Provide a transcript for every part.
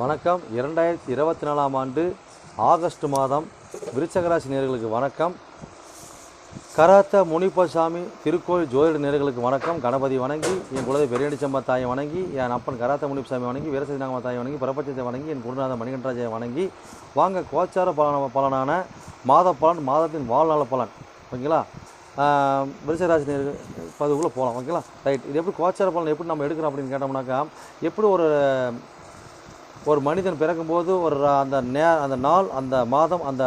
வணக்கம். இரண்டாயிரத்தி இருபத்தி நாலாம் ஆண்டு ஆகஸ்ட் மாதம் விருச்சகராசி நேர்களுக்கு வணக்கம். கராத்த முனிப்பசாமி திருக்கோயில் ஜோதிட நேர்களுக்கு வணக்கம். கணபதி வணங்கி என் குலதை பெரியடிச்சம்மா தாயை வணங்கி என் அப்பன் கராத்த முனிப்பசாமி வணங்கி வீரசதிநாமா தாயை வணங்கி பிரபஞ்சத்தை வணங்கி என் குருநாத மணிகண்டராஜை வணங்கி வாங்க கோச்சார பலன பலனான மாத பலன் மாதத்தின் வாழ்நாள பலன். ஓகேங்களா? விருச்சராசி நேர்கள் பதுக்குள்ளே போகலாம் ஓகேங்களா? ரைட். இது எப்படி கோச்சார பலன் எப்படி நம்ம எடுக்கிறோம் அப்படின்னு கேட்டோம்னாக்கா எப்படி ஒரு ஒரு மனிதன் பிறக்கும்போது ஒரு அந்த நே அந்த நாள் அந்த மாதம் அந்த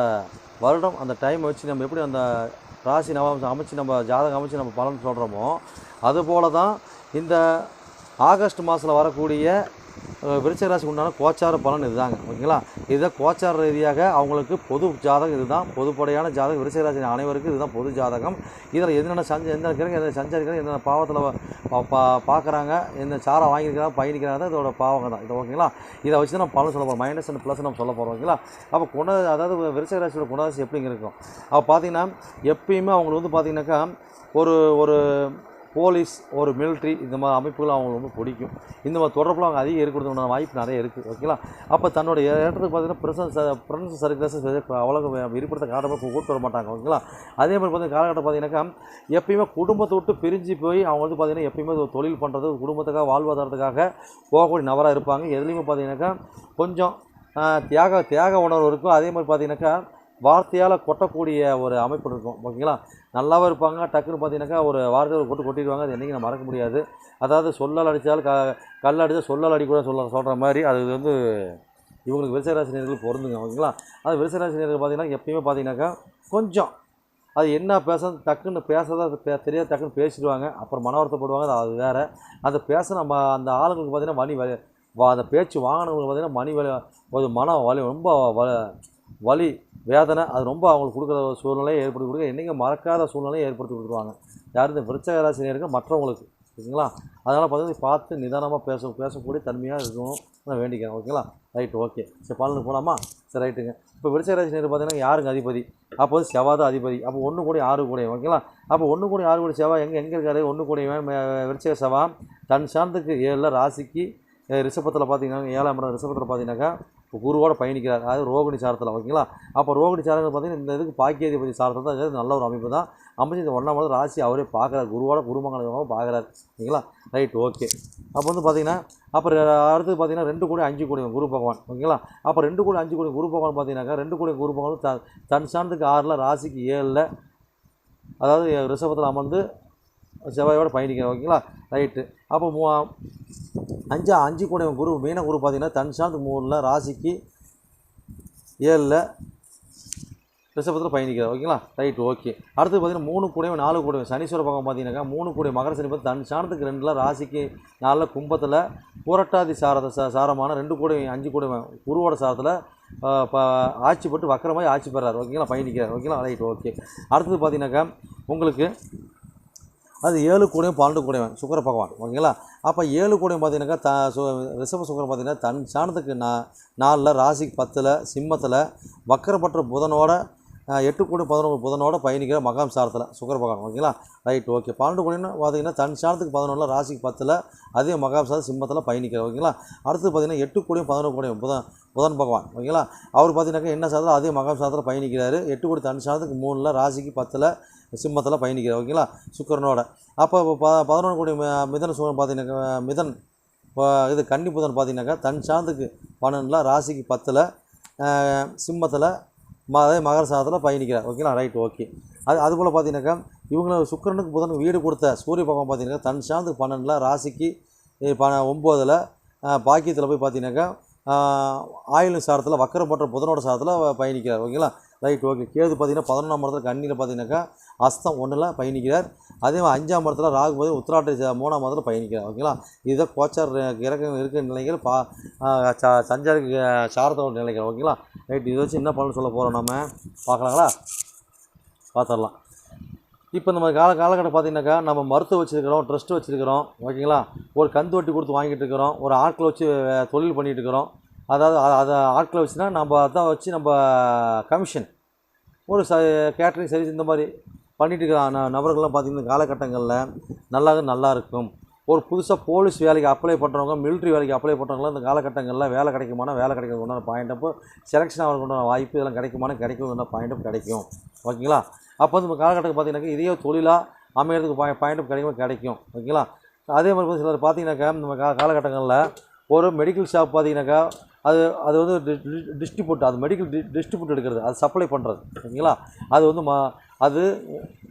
வருடம் அந்த டைம் வச்சு நம்ம எப்படி அந்த ராசி நவாம்சம் அமைச்சு நம்ம ஜாதகம் அமைச்சு நம்ம பலன் சொல்கிறோமோ அதுபோல தான் இந்த ஆகஸ்ட் மாதத்தில் வரக்கூடிய அஹ், உண்டான கோச்சார பலன் இதுதாங்க. ஓகேங்களா? இதுதான் கோச்சார ரீதியாக அவங்களுக்கு பொது ஜாதகம் இதுதான். பொதுப்படையான ஜாதகம் விருச்சகராசி அனைவருக்கும் இதுதான் பொது ஜாதகம். இதில் என்னென்ன சஞ்ச எந்த இருக்கிறாங்க எந்த சஞ்சரிக்கிறாங்க என்னென்ன பாவத்தில் பா பார்க்குறாங்க எந்த சாரம் வாங்கியிருக்கிறாங்க பயணிக்கிறாங்க இதோட பாவங்க தான். இது ஓகேங்களா? இதை வச்சு தான் நம்ம பலன் சொல்ல போகிறோம் மைனஸ் அண்ட் ப்ளஸ் நம்ம சொல்ல போகிறோம் ஓகேங்களா? அப்போ குண அதாவது விருச்சகராசியோட குணராசி எப்படிங்க இருக்கும்? அப்போ பார்த்தீங்கன்னா எப்பயுமே அவங்களுக்கு வந்து பார்த்தீங்கன்னாக்கா ஒரு ஒரு போலீஸ் ஒரு மிலிட்ரி இந்த மாதிரி அமைப்புகள் அவங்களுக்கு ரொம்ப பிடிக்கும். இந்த மாதிரி தொடர்பில் அவங்க அதிகம் இருக்கிறதுக்கான வாய்ப்பு நிறைய இருக்குது ஓகேங்களா அப்போ தன்னுடைய இடத்துக்கு பார்த்தீங்கன்னா பிரசன்ஸ் பிரசன்ஸ் சர்க்கிள் அவ்வளோ விருப்பத்தை காரணமாக கூட்டு வர மாட்டாங்க ஓகேங்களா அதே மாதிரி பார்த்தீங்கன்னா காலகட்டம் பார்த்தீங்கன்னாக்கா எப்பயுமே குடும்பத்தை விட்டு பிரிஞ்சு போய் அவங்க வந்து பார்த்தீங்கன்னா எப்பயுமே ஒரு தொழில் பண்ணுறது குடும்பத்துக்காக வாழ்வாதாரத்துக்காக போகக்கூடிய நபராக இருப்பாங்க. எதுலேயுமே பார்த்தீங்கன்னாக்கா கொஞ்சம் தியாக தியாக உணர்வு இருக்கும். அதே மாதிரி பார்த்தீங்கன்னாக்கா வார்த்தையால் கொட்டக்கூடிய ஒரு அமைப்பு இருக்கும். ஓகேங்களா? நல்லாவும் இருப்பாங்க. டக்குன்னு பார்த்தீங்கன்னாக்கா ஒரு வார்த்தையை கொட்டு கொட்டிடுவாங்க. அது என்றைக்கு நான் மறக்க முடியாது. அதாவது சொல்லால் அடித்தால் க கல் அடித்தால் சொல்லால் அடிக்கூட சொல்ல சொல்கிற மாதிரி அது வந்து இவங்களுக்கு விருச்சராசினியர்கள் பொருந்துங்க. ஓகேங்களா? அது விருச்சராசினியர்கள் பார்த்தீங்கன்னா எப்பயுமே பார்த்தீங்கன்னாக்கா கொஞ்சம் அது என்ன பேச டக்குன்னு பேசாத பே தெரியாது. டக்குன்னு பேசிடுவாங்க. அப்புறம் மன வருத்தப்படுவாங்க. அது அது வேறு. அந்த பேச நம்ம அந்த ஆளுங்களுக்கு பார்த்தீங்கன்னா மணி வலி வா- அந்த பேச்சு வாங்கினவங்களுக்கு பார்த்திங்கன்னா மணி வலி ஒரு மன வலி ரொம்ப வ வலி வேதனை அது ரொம்ப அவங்களுக்கு கொடுக்குற சூழ்நிலையை ஏற்படுத்தி கொடுக்க என்றைக்கும் மறக்காத சூழ்நிலையை ஏற்படுத்தி கொடுத்துருவாங்க. யார் இந்த விருச்சக ராசினியருக்கு மற்றவங்களுக்கு ஓகேங்களா? அதனால் பார்த்தீங்கன்னா பார்த்து நிதானமாக பேச பேசக்கூடிய தன்மையாக இருக்கணும். நான் வேண்டிக்கிறேன் ஓகேங்களா? Right okay. சரி பலனுக்கு போகலாமா சரி ரைட்டுங்க. இப்போ விருச்சக ராசினியர் பார்த்தீங்கன்னா யாருங்க அதிபதி? அப்போ வந்து செவ்வாய் அதிபதி. அப்போ ஒன்று கூடி ஆறு கூடிய ஓகேங்களா? அப்போ ஒன்று கூடி ஆறு கூட செவ்வாய் எங்கே எங்கே இருக்காரு? ஒன்று கூடிய விருச்சக செவ்வாய். தன் சாந்தத்துக்கு ஏழில் ராசிக்கு ரிஷபத்தில் பார்த்தீங்கன்னா ஏழாம் இடம் ரிஷபத்தில் பார்த்தீங்கன்னாக்கா குருவோட பயணிக்கிறார். அதாவது ரோகிணி சாரத்தில் ஓகேங்களா? அப்போ ரோகிணி சாரங்கள் பார்த்தீங்கன்னா இந்த இதுக்கு பாக்கியாதிபதி சாரத்தில் தான் இது நல்ல ஒரு அமைப்பு தான். அமைச்சு இந்த ஒன்றாம் மாதம் ராசி அவரே பார்க்குறாரு குருவோட குருமங்கலமாக பார்க்குறாரு ஓகேங்களா? Right okay. அப்போ வந்து பார்த்தீங்கன்னா அப்புறம் அடுத்தது பார்த்தீங்கன்னா ரெண்டு கோடி அஞ்சு கோடி குரு பகவான் ஓகேங்களா? அப்போ ரெண்டு கோடி அஞ்சு கோடி குரு பகவான் பார்த்தீங்கன்னாக்கா ரெண்டு கோடி குரு பகவான் த தன் சாந்தத்துக்கு ஆறில் ராசிக்கு ஏழில் அதாவது ரிஷபத்தில் அமர்ந்து செவ்வாயோட பயணிக்கிறேன் ஓகேங்களா? ரைட்டு அப்போ மூ அஞ்சு அஞ்சு கூட குரு மீன குரு பார்த்தீங்கன்னா தன் சாந்த் மூணில் ராசிக்கு ஏழில் ரிஷபத்தில் பயணிக்கிறார் ஓகேங்களா? ரைட் ஓகே அடுத்து பார்த்தீங்கன்னா மூணு கூடையும் நாலு கூடவே சனீஸ்வர பக்கம் பார்த்தீங்கன்னாக்கா மூணு கூடிய மகர சனி பார்த்து தன் சாணத்துக்கு ரெண்டில் ராசிக்கு நாலில் கும்பத்தில் புரட்டாதி சாரத ச சாரமான ரெண்டு கூடையும் அஞ்சு கூடையும் குருவோட சாரத்தில் ஆட்சி போட்டு வக்கரமாய் ஆட்சி பெறார் ஓகேங்களா? பயணிக்கிறார் ஓகேங்களா? ரைட் ஓகே அடுத்தது பார்த்தீங்கன்னாக்கா உங்களுக்கு அது ஏழு கூடையும் பன்னெண்டு கூடையும் சுக்கர பகவான் ஓகேங்களா? அப்போ ஏழு கூடையும் பார்த்தீங்கன்னாக்கா த சு ரிஷப சுக்கரம் பார்த்தீங்கன்னா தன் சாணத்துக்கு நா நாலில் ராசிக்கு பத்தில் சிம்மத்தில் வக்கரப்பட்ட புதனோட எட்டு கோடி பதினொன்று புதனோட பயணிக்கிற மகாம் சாரத்தில் சுக்கர பகவான் ஓகேங்களா? ரைட் ஓகே பன்னெண்டு கூடைன்னு பார்த்தீங்கன்னா தன் சாணத்துக்கு பதினொன்றில் ராசிக்கு பத்தில் அதே மகாம் சாரம் சிம்மத்தில் பயணிக்கிற ஓகேங்களா? அடுத்து பார்த்தீங்கன்னா எட்டு கோடியும் பதினொன்று கோடியும் புதன் புதன் பகவான் ஓகேங்களா? அவர் பார்த்தீங்கன்னாக்கா என்ன சாரத்தில் அதே மகாம் சாரத்தில் பயணிக்கிறாரு. எட்டு கோடி தன் சாரத்துக்கு மூணில் ராசிக்கு பத்தில் சிம்மத்தில் பயணிக்கிறார் ஓகேங்களா? சுக்கரனோட. அப்போ ப பதினொன்று கோடி மிதன் மிதன பார்த்தீங்கன்னாக்கா மிதன் இப்போ இது கன்னி புதன் பார்த்தீங்கன்னாக்கா தன் சாந்துக்கு பன்னெண்டில் ராசிக்கு பத்தில் சிம்மத்தில் ம அதே மகர சாதத்தில் பயணிக்கிறார். ஓகேங்களா ரைட் ஓகே அது அதுபோல் பார்த்தீங்கன்னாக்கா இவங்க சுக்கிரனுக்கு புதனுக்கு வீடு கொடுத்த சூரிய பகவான் பார்த்தீங்கன்னாக்கா தன் சாந்து பன்னெண்டில் ராசிக்கு ப ஒம்போதில் பாக்கியத்தில் போய் பார்த்தீங்கன்னாக்கா ஆயுள் சாரத்தில் வக்கரப்பட்ட புதனோட சாரத்தில் பயணிக்கிறார். ஓகேங்களா ரைட் ஓகே. கேது பார்த்தீங்கன்னா பதினொன்றாம் மரத்தில் கண்ணியில் பார்த்தீங்கன்னாக்கா அஸ்தம் ஒன்றில் பயணிக்கிறார். அதே மாதிரி அஞ்சாம் மரத்தில் ராகு போது உத்திராட்டை மூணாம் மரத்தில் பயணிக்கிறார். ஓகேங்களா? இதுதான் கோச்சார் இறக்க இருக்கிற நிலைகள். பா சஞ்சார சாரத்தோட நிலைகள். ஓகேங்களா? ரைட் இதை வச்சு என்ன பண்ண சொல்ல போகிறோம் நம்ம பார்க்கலாங்களா? பார்த்துடலாம். இப்போ நம்ம கால காலகட்டம் பார்த்தீங்கன்னாக்கா நம்ம மருத்துவம் வச்சுருக்கிறோம் ட்ரஸ்ட்டு வச்சுருக்கிறோம். ஓகேங்களா? ஒரு கந்து வட்டி கொடுத்து வாங்கிட்டு இருக்கிறோம். ஒரு ஆட்களை வச்சு தொழில் பண்ணிகிட்டு இருக்கிறோம். அதாவது அதை ஆட்களை வச்சுனா நம்ம அதான் வச்சு நம்ம கமிஷன் ஒரு ச கேட்ரிங் சர்வீஸ் இந்த மாதிரி பண்ணிட்டு இருக்கிற ந- நபர்கள்லாம் பார்த்திங்கன்னா காலகட்டங்களில் நல்லா நல்லா இருக்கும். ஒரு புதுசாக போலீஸ் வேலைக்கு அப்ளை பண்ணுறவங்க மிலிட்ரி வேலைக்கு அப்ளை பண்ணுறவங்களாம் இந்த காலகட்டங்களில் வேலை கிடைக்குமானா வேலை கிடைக்கிறது உண்டான பாயிண்டப்போ செலெக்ஷன் ஆகிறதுக்கு உண்டான வாய்ப்பு இதெல்லாம் கிடைக்குமானா கிடைக்கிறது உண்டான பாயிண்டப் கிடைக்கும். ஓகேங்களா? அப்போ வந்து நம்ம காலகட்டத்தில் பார்த்தீங்கன்னாக்கா இதே தொழிலாக அமையிறதுக்கு பாய் பாயிண்டப் கிடைக்கும் கிடைக்கும். ஓகேங்களா? அதே மாதிரி சிலர் பார்த்தீங்கன்னாக்கா நம்ம கா காலகட்டங்களில் ஒரு மெடிக்கல் ஷாப் பார்த்தீங்கன்னாக்கா அது அது வந்து டிஸ்ட்ரிபியூட் அது மெடிக்கல் டி டிஸ்ட்ரிபியூட் எடுக்கிறது அது சப்ளை பண்ணுறது ஓகேங்களா அது வந்து மா அது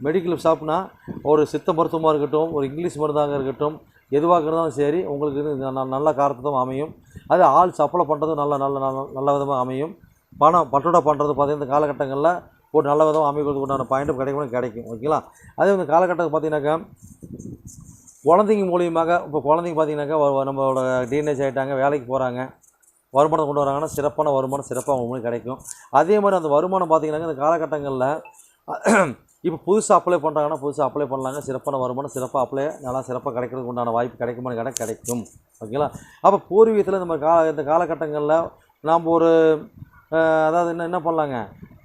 மெடிக்கல் ஷாப்னா ஒரு சித்த மருத்துவமாக இருக்கட்டும் ஒரு இங்கிலீஷ் மருந்தாக இருக்கட்டும் எதுவாக இருந்தாலும் சரி உங்களுக்கு இது ந- நல்ல காரணத்தும் அமையும். அது ஆள் சப்ளை பண்ணுறது நல்ல நல்ல நல்ல நல்ல விதமாக அமையும். பணம் பட்டோட பண்ணுறது பார்த்தீங்கன்னா இந்த காலகட்டங்களில் ஒரு நல்ல விதமாக அமைக்கிறதுக்கு உண்டான பாயிண்ட்டும் கிடைக்கும் கிடைக்கும் ஓகேங்களா? அதே இந்த காலகட்டத்தில் பார்த்தீங்கன்னாக்கா குழந்தைங்க மூலியமாக இப்போ குழந்தைங்க பார்த்தீங்கன்னாக்கா நம்மளோட டீனேஜ் ஆகிட்டாங்க வேலைக்கு போகிறாங்க வருமானம் கொண்டு வராங்கன்னா சிறப்பான வருமானம் சிறப்பாக அவங்களுக்கு கிடைக்கும். அதே மாதிரி அந்த வருமானம் பார்த்தீங்கன்னாக்கா இந்த காலகட்டங்களில் இப்போ புதுசாக அப்ளை பண்ணுறாங்கன்னா புதுசாக அப்ளை பண்ணலாங்க. சிறப்பான வருமானம் சிறப்பாக அப்ளை நல்லா சிறப்பாக கிடைக்கிறதுக்கு உண்டான வாய்ப்பு கிடைக்குமான்னு கேட்டால் கிடைக்கும். ஓகேங்களா? அப்போ பூர்வீகத்தில் இந்த மாதிரி கால இந்த காலகட்டங்களில் நாம் ஒரு அதாவது என்ன என்ன பண்ணலாங்க?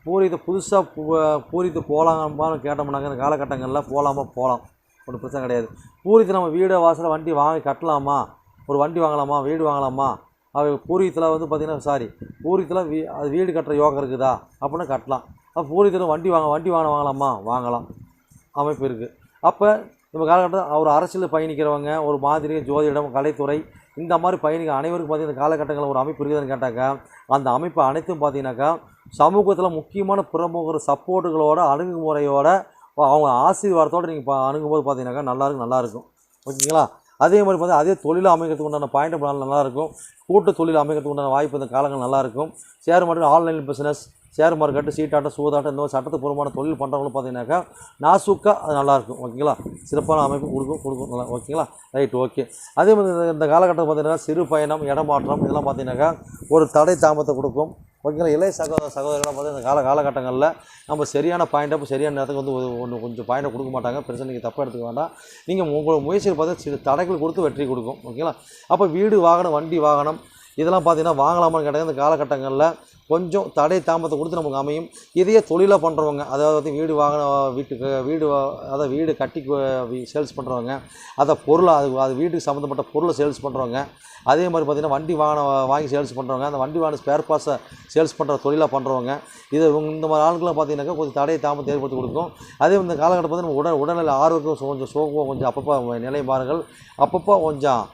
பூர்வீகத்தை புதுசாக பூ போகலாமான்னு கேட்டோம்னாங்க இந்த காலகட்டங்களில் போகலாமா போகலாம் ஒன்றும் பிரச்சனை கிடையாது. பூர்வீகத்தில் நம்ம வீடு வாசலில் வண்டி வாங்கி கட்டலாமா? ஒரு வண்டி வாங்கலாமா? வீடு வாங்கலாமா? அது பூர்வீகத்தில் வந்து பார்த்திங்கன்னா சாரி பூர்வீகத்தில் வீ அது வீடு கட்டுற யோகம் இருக்குதா? அப்படின்னா கட்டலாம். அப்போ பூர்வீகத்தில் வண்டி வாங்க வண்டி வாங்க வாங்கலாமா? வாங்கலாம். அமைப்பு இருக்குது அப்போ நம்ம காலகட்டத்தில் ஒரு அரசியல் பயணிக்கிறவங்க ஒரு மாதிரி ஜோதிடம் கலைத்துறை இந்த மாதிரி பயணிகள் அனைவருக்கும் பார்த்தீங்கன்னா காலகட்டங்களில் ஒரு அமைப்பு இருக்குதுன்னு கேட்டாக்கா அந்த அமைப்பு அனைத்தும் பார்த்தீங்கன்னாக்கா சமூகத்தில் முக்கியமான பிரமுகர் சப்போர்ட்டுகளோட அணுகுமுறையோட அவங்க ஆசீர்வாதத்தோடு நீங்கள் அணுகும்போது பார்த்தீங்கன்னாக்கா நல்லாயிருக்கும் நல்லாயிருக்கும் ஓகேங்களா? அதே மாதிரி பார்த்தா அதே தொழில் அமைக்கிறதுக்கு உண்டான பாயிண்ட் நல்லா நல்லாயிருக்கும் கூட்டு தொழில் அமைக்கிறதுக்கு உண்டான வாய்ப்பு இந்த காலங்கள் நல்லாயிருக்கும் share market online business share market சீட்டாட்டம் சூதாட்டம் இந்த மாதிரி சட்டத்துக்கு பூர்வமான தொழில் பண்ணுறவங்களும் பார்த்தீங்கன்னாக்கா நாசூக்கா அது நல்லாயிருக்கும் ஓகேங்களா? சிறப்பான அமைப்பு கொடுக்கும் கொடுக்கும். நல்லா ஓகேங்களா? ரைட் ஓகே அதே மாதிரி இந்த- காலகட்டத்தில் பார்த்தீங்கன்னா சிறு பயணம் இடமாற்றம் இதெல்லாம் பார்த்தீங்கன்னாக்கா ஒரு தடை தாமத்தை கொடுக்கும். ஓகேங்களா? இளைய சகோதர சகோதரர்களாக பார்த்தீங்கன்னா இந்த கால காலகட்டங்களில் நம்ம சரியான பாயிண்ட் அப்போ சரியான நேரத்துக்கு வந்து ஒன்று கொஞ்சம் பாயிண்டை கொடுக்க மாட்டாங்க. பெருசாக நீங்கள் தப்பாக எடுத்துக்க வேண்டாம். நீங்கள் உங்களோட முயற்சியில் பார்த்து சிறு தடைகள் கொடுத்து வெற்றி கொடுக்கும். ஓகேங்களா? அப்போ வீடு வாகனம் வண்டி வாகனம் இதெல்லாம் பார்த்தீங்கன்னா வாங்கலாமான்னு கேட்டாங்க. இந்த காலகட்டங்களில் கொஞ்சம் தடை தாமத்தை கொடுத்து நமக்கு அமையும். இதையே தொழிலாக பண்ணுறவங்க அதாவது வீடு வாங்கின வீட்டுக்கு வீடு அதாவது வீடு கட்டி சேல்ஸ் பண்ணுறவங்க அதை பொருளை அது அது வீட்டுக்கு சம்மந்தப்பட்ட பொருளை சேல்ஸ் பண்ணுறவங்க அதே மாதிரி பார்த்திங்கன்னா வண்டி வாங்கின வாங்கி சேல்ஸ் பண்ணுறவங்க அந்த வண்டி வாங்கின ஸ்பேர் பாஸை சேல்ஸ் பண்ணுற தொழிலாக பண்ணுறவங்க இது இவங்க இந்த மாதிரி ஆளுக்கெல்லாம் பார்த்தீங்கன்னாக்கா கொஞ்சம் தடை தாமத்தை ஏற்படுத்தி கொடுக்கும். அதே இந்த காலகட்டம் பார்த்தீங்கன்னா உடல் உடல்நிலை ஆரோக்கியம் கொஞ்சம் சோகம் கொஞ்சம் அப்பப்போ நிலை மாறுங்கள் அப்பப்போ கொஞ்சம்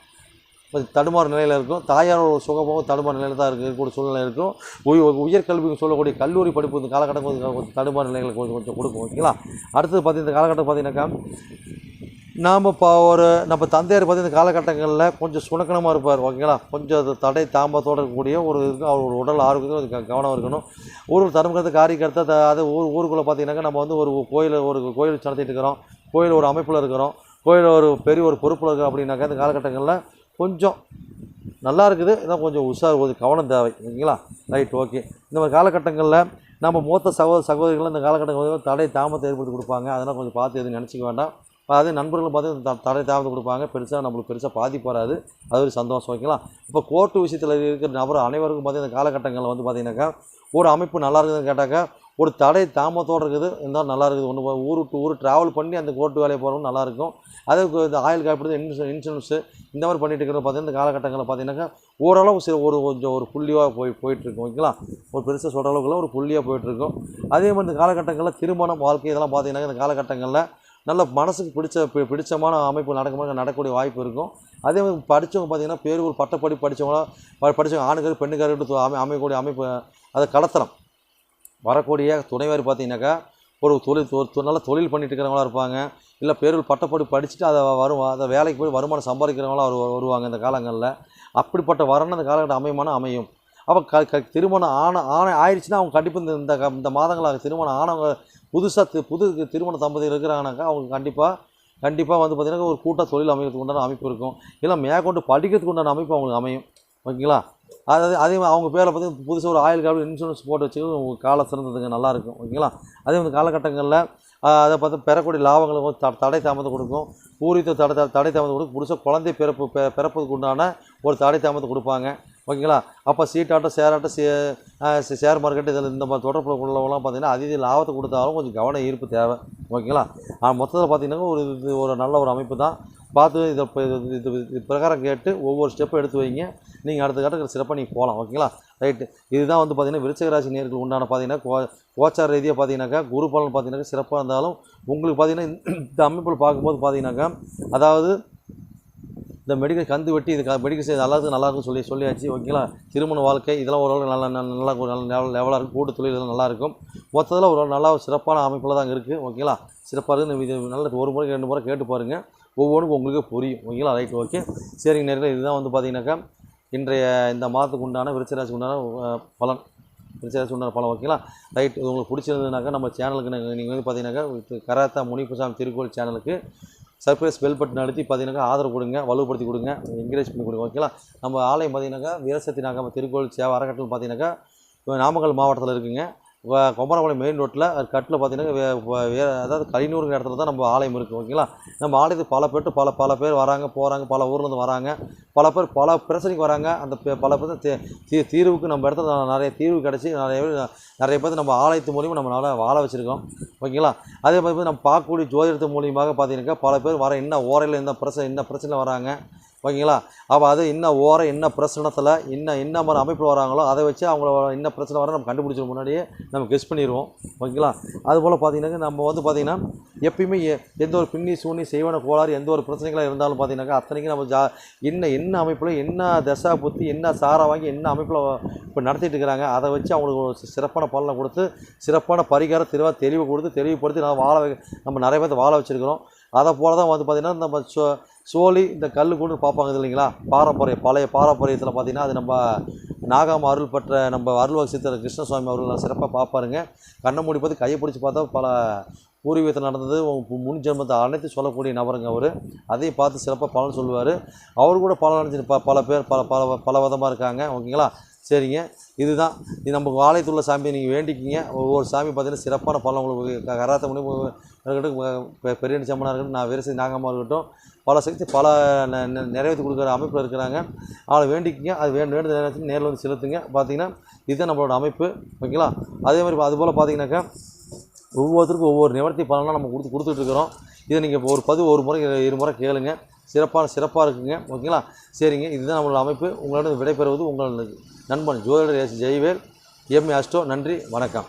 தடுமாறு நிலையில் இருக்கும். தாயாரோட ஒரு சுகமும் தடுமாறு நிலையில் தான் இருக்கு. இருக்கக்கூடிய சூழ்நிலை இருக்கும். உய- உயர்கல்வி சொல்லக்கூடிய கல்லூரி படிப்பு இந்த காலகட்டம் கொஞ்சம் தடுமாறு நிலைகளை கொஞ்சம் கொஞ்சம் கொடுக்கும். ஓகேங்களா? அடுத்தது பார்த்தீங்க இந்த காலகட்டம் பார்த்தீங்கன்னாக்கா நாம் இப்போ ஒரு நம்ம தந்தையார் பார்த்து இந்த காலகட்டங்களில் கொஞ்சம் சுணக்கணமாக இருப்பார். ஓகேங்களா? கொஞ்சம் அது தடை தாம்பத்தோடு இருக்கக்கூடிய ஒரு இருக்கும் அவர் ஒரு உடல் ஆரோக்கியத்தில் க- கவனம் இருக்கணும். ஊர் தர்மகத்தை காரியக்கர்த்தா த- அது ஊர் ஊருக்குள்ளே பார்த்தீங்கன்னாக்கா நம்ம வந்து ஒரு கோயில் ஒரு கோயில் நடத்திட்டு இருக்கிறோம். கோயில் ஒரு அமைப்பில் இருக்கிறோம். கோயில் ஒரு பெரிய ஒரு பொறுப்பில் இருக்கிறோம் அப்படின்னாக்கா இந்த காலகட்டங்களில் கொஞ்சம் நல்லா இருக்குது. இதான் கொஞ்சம் உஷார் கொஞ்சம் கவனம் தேவை. ஓகேங்களா? Right okay. இந்த மாதிரி காலகட்டங்களில் நம்ம மூத்த சகோதர சகோதரிகள் இந்த காலகட்டங்கள் தடை தாமத்தை ஏற்படுத்தி கொடுப்பாங்க. அதெல்லாம் கொஞ்சம் பார்த்து எதுவும் நினச்சிக்க வேண்டாம். அதே நண்பர்களும் பார்த்து இந்த த- தடை தாமத்தை கொடுப்பாங்க. பெருசாக நம்மளுக்கு பெருசாக பாதிப்பு வராது அது ஒரு சந்தோஷம் ஓகேங்களா? இப்போ கோர்ட்டு விஷயத்தில் இருக்கிற நபர் அனைவருக்கும் பார்த்து இந்த காலகட்டங்களில் வந்து பார்த்திங்கனாக்கா ஒரு அமைப்பு நல்லா இருக்குதுன்னு கேட்டாக்கா ஒரு தடை தாமத்தோடு இருக்குது. இருந்தால் நல்லா இருக்குது. ஒன்று ஊர் விட்டு ஊர் ட்ராவல் பண்ணி அந்த கோர்ட்டு வேலையை போகிறவங்க நல்லாயிருக்கும் அதுக்கு இந்த ஆயில் காப்பீடு இன்சூ இன்சூரன்ஸு இந்த மாதிரி பண்ணிட்டு இருக்கிற பார்த்தீங்கன்னா இந்த காலகட்டங்களில் பார்த்தீங்கன்னாக்கா ஓரளவு சில ஒரு கொஞ்சம் ஒரு புள்ளியாக போய் போயிட்டுருக்கும். ஓகேங்களா? ஒரு பெருசாக சொல்கிற அளவுக்குள்ள ஒரு புள்ளியாக போயிட்டுருக்கும். அதே மாதிரி இந்த காலகட்டங்களில் திருமணம் வாழ்க்கை இதெல்லாம் பார்த்தீங்கன்னா இந்த காலகட்டங்களில் நல்ல மனசுக்கு பிடிச்ச பி- பிடிச்சமான அமைப்பு நடக்கும்போது நடக்கக்கூடிய வாய்ப்பு இருக்கும். அதே மாதிரி படித்தவங்க பார்த்தீங்கன்னா ஒரு பட்டப்படி படித்தவங்களா படித்தவங்க ஆணுக்கார் பெண்ணுக்காரர்கள் அமை அமையக்கூடிய அமைப்பு அதை கடத்தலாம் வரக்கூடிய துணைவர் பார்த்தீங்கன்னாக்கா ஒரு தொழில் ஒரு தொ- நல்ல தொழில் பண்ணிட்டு இருக்கிறவங்களா இருப்பாங்க. இல்லை பேரூர் பட்டப்படி படிச்சுட்டு அதை வரும் அதை வேலைக்கு போய் வருமானம் சம்பாதிக்கிறவங்களா வரு வருவாங்க இந்த காலங்களில். அப்படிப்பட்ட வரணும் அந்த காலகட்டம் அமையுமானா அமையும். அப்போ க க திருமணம் ஆன ஆன ஆயிடுச்சுன்னா அவங்க கண்டிப்பாக இந்த இந்த இந்த மாதங்களாக திருமணம் ஆனவங்க புதுசாக புது திருமண தம்பதிகள் இருக்கிறாங்கனாக்கா அவங்க கண்டிப்பாக கண்டிப்பாக வந்து பார்த்திங்கன்னா ஒரு கூட்ட தொழில் அமைக்கிறதுக்கு உண்டான அமைப்பு இருக்கும். இல்லை மேற்கொண்டு படிக்கிறதுக்கு உண்டான அமைப்பு அவங்களுக்கு அமையும். ஓகேங்களா? அதாவது அதே மாதிரி அவங்க பேரில் பார்த்து புதுசாக ஒரு ஆயில் கார்டு இன்சூரன்ஸ் போட்டு வச்சுக்கிறது உங்கள் காலம் சிறந்ததுங்க நல்லாயிருக்கும் ஓகேங்களா? அதே மாதிரி காலகட்டங்களில் அதை பார்த்து பெறக்கூடிய லாபங்களுக்கு த- தடை தாமதம் கொடுக்கும். பூரித்த தடை த- தடை தாமதம் கொடுக்கும். புதுசாக குழந்தை பிறப்பு பெ- பிறப்பதுக்கு உண்டான ஒரு தடை தாமதம் கொடுப்பாங்க ஓகேங்களா? அப்போ சீட்டாட்டம் ஷேராட்டம் சே ஷேர் மார்க்கெட் இதில் இந்த மாதிரி தொடர்பு உள்ளவங்களாம் பார்த்திங்கன்னா அதிக லாபத்தை கொடுத்தாலும் கொஞ்சம் கவன ஈர்ப்பு தேவை. ஓகேங்களா? ஆனால் மொத்தத்தில் பார்த்தீங்கன்னா ஒரு இது ஒரு நல்ல ஒரு அமைப்பு தான். பார்த்து இதை இப்போ இது இது பிரகாரம் கேட்டு ஒவ்வொரு ஸ்டெப்பும் எடுத்து வைங்க. நீங்கள் அடுத்த கட்டத்தில் சிறப்பாக நீங்கள் போகலாம் ஓகேங்களா? ரைட்டு இதுதான் வந்து பார்த்தீங்கன்னா விருச்சகராசி நேர்கள் உண்டான பார்த்தீங்கன்னா கோ கோச்சார ரீதியாக பார்த்தீங்கன்னாக்கா குரு பலன் பார்த்தீங்கன்னாக்கா சிறப்பாக இருந்தாலும் உங்களுக்கு பார்த்தீங்கன்னா இந்த அமைப்பில் பார்க்கும்போது பார்த்தீங்கன்னாக்கா அதாவது இந்த மெடிக்கல் கந்து வெட்டி இது மெடிக்கல் செய்ய நல்லா இருக்கு நல்லா சொல்லி சொல்லியாச்சு ஓகேங்களா? திருமண வாழ்க்கை இதெல்லாம் ஓரளவு நல்லா நல்ல நல்லா நல்ல லெவலாக இருக்கும் கூட்டு தொழில் இதெல்லாம் நல்லாயிருக்கும் மொத்தத்தில் ஒரு நல்லா சிறப்பான அமைப்பில் தான் இருக்குது ஓகேங்களா? சிறப்பாக இருக்குது இது நல்ல ஒரு முறை ரெண்டு முறை கேட்டு பாருங்கள் ஒவ்வொன்றுக்கும் உங்களுக்கு புரியும் ஓகேங்களா? Right okay. சரிங்க நேரில் இதுதான் வந்து பார்த்தீங்கன்னாக்கா இன்றைய இந்த மாதத்துக்கு உண்டான விருச்சராசிக்கு உண்டான பலன். விருச்சராசி உண்டான பலன் ஓகேங்களா? ரைட் இது உங்களுக்கு பிடிச்சிருந்ததுனாக்கா நம்ம சேனலுக்கு நீங்கள் வந்து பார்த்தீங்கன்னாக்கா கராத்தா முனிப்புசாமி திருக்கோள் சேனலுக்கு சர்ப்ரைஸ் பெல் பட்டன் அழுத்தி பார்த்தீங்கன்னாக்கா ஆதரவு கொடுங்க வலுப்படுத்தி கொடுங்க என்கரேஜ் பண்ணி கொடுங்க ஓகேங்களா நம்ம ஆலயம் பார்த்தீங்கன்னாக்கா வீரசக்தி நாகம் திருக்கோள் சேவை அறக்கட்டளை பார்த்தீங்கன்னாக்கா நாமக்கல் மாவட்டத்தில் இருக்குங்க. வ- மெயின் ரோட்டில் கட்டில் பார்த்தீங்கன்னா வே அதாவது கலினூருங்கிற இடத்துல தான் நம்ம ஆலயம் இருக்குது ஓகேங்களா? நம்ம ஆலயத்துக்கு பல பேர் பல பல பேர் வராங்க போகிறாங்க பல ஊர்லேருந்து வராங்க. பல பேர் பல பிரச்சனைக்கு வராங்க. அந்த பல பேர் தீ- தீ- தீர்வுக்கு நம்ம இடத்துல நிறைய தீர்வு கிடச்சி நிறைய பேர் நிறைய பேர் நம்ம ஆலயத்து மூலியமாக நம்ம நல்லா வாழ வச்சுருக்கோம் ஓகேங்களா? அதே மாதிரி நம்ம பார்க்கக்கூடிய ஜோதிடத்து மூலியமாக பார்த்தீங்கன்னாக்கா பல பேர் வர என்ன ஓரையில் என்ன பிரச்சனை என்ன பிரச்சனை வராங்க ஓகேங்களா? அப்போ அது என்ன ஓர என்ன பிரச்சனத்தில் என்ன என்ன மாதிரி அமைப்பில் வராங்களோ அதை வச்சு அவங்கள என்ன பிரச்சனை வர நம்ம கண்டுபிடிச்ச முன்னாடியே நம்ம கெஸ் பண்ணிடுவோம் ஓகேங்களா? அதுபோல் பார்த்தீங்கன்னா நம்ம வந்து பார்த்திங்கன்னா எப்பயுமே எ- எந்த ஒரு பின்னி சூனி செய்வன கோளாறு எந்த ஒரு பிரச்சனைகளாக இருந்தாலும் பார்த்தீங்கன்னாக்கா அத்தனைக்கும் நம்ம ஜா என்ன என்ன அமைப்பில் என்ன தசா புத்தி என்ன சாரா வாங்கி என்ன அமைப்பில் இப்போ நடத்திட்டு இருக்கிறாங்க அதை வச்சு அவங்களுக்கு ஒரு சிறப்பான பலனை கொடுத்து சிறப்பான பரிகாரம் தெளிவாக தெளிவு கொடுத்து தெளிவுபடுத்தி நான் வாழ வை- நம்ம நிறைய பேர்த்த வாழ வச்சுருக்கிறோம். அதை போல் தான் வந்து பார்த்திங்கன்னா நம்ம சோழி இந்த கல் கூட பார்ப்பாங்க இது இல்லைங்களா? பாரம்பரியம் பழைய பாரம்பரியத்தில் பார்த்தீங்கன்னா அது நம்ம நாகாம அருள் பெற்ற நம்ம அருள்வாக்கு சித்தர் கிருஷ்ணசுவாமி அவர்கள் சிறப்பாக பார்ப்பாருங்க. கண்ணை மூடி பார்த்து கையை பிடிச்சி பார்த்தா பல பூர்வீகத்தில் நடந்தது. முன் ஜென்மத்தை அனைத்து சொல்லக்கூடிய நபருங்க அவர். அதையும் பார்த்து சிறப்பாக பலன் சொல்லுவார். அவர் கூட பலன் அடைஞ்சு ப பல பேர் பல பல பல விதமாக இருக்காங்க. ஓகேங்களா? சரிங்க. இதுதான். இது நம்ம ஆலயத்துள்ள சாமியை நீங்கள் வேண்டிக்கிங்க. ஒவ்வொரு சாமி பார்த்தீங்கன்னா சிறப்பான பலன் உங்களுக்கு கராத்த முனி இருக்கட்டும் பெ- பெரிய சம்மனாக இருக்கட்டும் நான் வெறும் நாகமாக இருக்கட்டும் பல சக்தி பல நிறைவேற்றி கொடுக்குற அமைப்பில் இருக்கிறாங்க. அவளை வேண்டிக்கிங்க. அது வேண்டு வேண்டிய நேரத்தில் நேரில் வந்து செலுத்துங்க. பார்த்தீங்கன்னா இதுதான் நம்மளோட அமைப்பு. ஓகேங்களா? அதே மாதிரி அதுபோல் பார்த்தீங்கன்னாக்கா ஒவ்வொருத்தருக்கும் ஒவ்வொரு நிவர்த்தி பலனாக நம்ம கொடுத்து கொடுத்துட்ருக்குறோம். இதை நீங்கள் ஒரு பதிவு ஒரு முறை இரு முறை கேளுங்க. சிறப்பான சிறப்பாக இருக்குங்க. ஓகேங்களா? சரிங்க. இதுதான் நம்மளோட அமைப்பு. உங்களோட விடைபெறுவது உங்கள் நண்பன் ஜோதிடர் எஸ். ஜெய்வேல். எம். அஸ்டோ நன்றி. வணக்கம்.